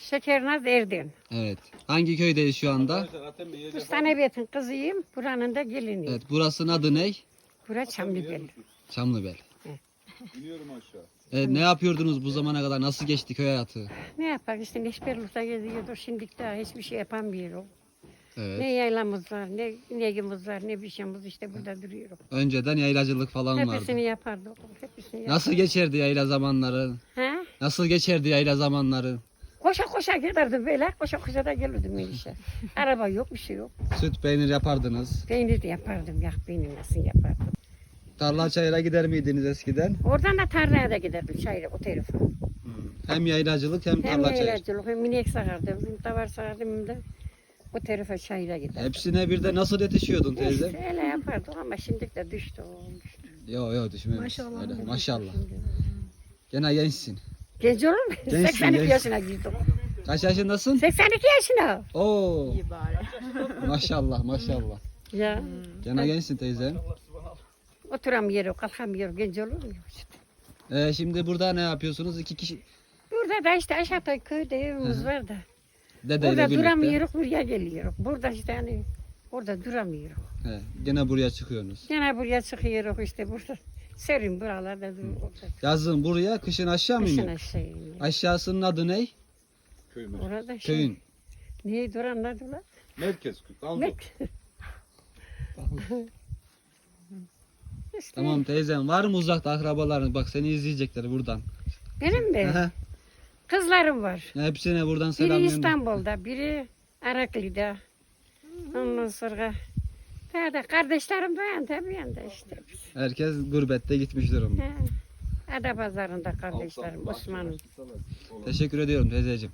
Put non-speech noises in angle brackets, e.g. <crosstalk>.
Şekernaz Erdin. Evet. Hangi köydeyiz şu anda? Kustanebet'in kızıyım. Buranın da geliniyim. Evet. Burasının adı ne? Bura Çamlıbel. Çamlıbel. İniyorum aşağı. Evet, ne yapıyordunuz bu zamana kadar? Nasıl geçti köy hayatı? Ne yapak işte neşberlikte geziyordu. Şimdi daha hiçbir şey yapamıyoruz. Evet. Ne yaylamız var, ne inegimiz var, ne bir şeyimiz işte burada duruyoruz. Önceden yaylacılık falan vardı. Hepsini yapardık. Hepsini yapardık. Nasıl geçerdi yayla zamanları? Ha? Nasıl geçerdi yayla zamanları? Koşa koşa giderdim böyle. Koşa koşa da gelirdim ben işe. <laughs> Araba yok, bir şey yok. Süt peynir yapardınız. Peynir de yapardım. Yak peynir nasıl yapardım. Tarla çayıra gider miydiniz eskiden? Oradan da tarlaya da giderdim çayla o tarafa. Hem yaylacılık hem Hem tarla çayır. eğlenceli, hem inek sağardım, hem davar sağardım hem de o tarafa çayla giderdim. Hepsine bir de nasıl yetişiyordun teyze? İşte öyle yapardık ama şimdi de düştü o. düştü. Yo yo düşmemiş. Maşallah. Öyle, maşallah. Gene gençsin. Genç olur mu? Gençsin, 82 genç. yaşına girdim. Kaç yaşındasın? 82 yaşına. Oo. <laughs> Maşallah maşallah. Ya Gene gençsin teyze. oturamıyorum, kalkamıyorum. Genç olur mu? Ee, şimdi burada ne yapıyorsunuz? İki kişi Burada da işte aşağıda köyde evimiz var da. dedeyle Burada birlikte. duramıyoruz, buraya geliyoruz. Burada işte hani orada duramıyoruz. He, gene buraya çıkıyorsunuz. Yine buraya çıkıyoruz işte burada. Serin buralarda duruyoruz. Yazın buraya, kışın aşağı mı Kışın iniyor? aşağı iniyor. Aşağısının adı ne? Köyümüz. Orada şey. Köyün. Niye duranlar duran? Merkez. Kaldı. Ne? <laughs> İşte Tamam teyzem var mı uzakta akrabaların? Bak seni izleyecekler buradan. Benim de Aha, kızlarım var. Hepsine buradan Biri selam gönder. İstanbul'da, biri Araklı'da. Ondan sonra da kardeşlerim de yanında, bir yanda işte. Herkes gurbette gitmiş durumda. He. Ada pazarında kardeşlerim, Osman'ın. Teşekkür ediyorum teyzeciğim.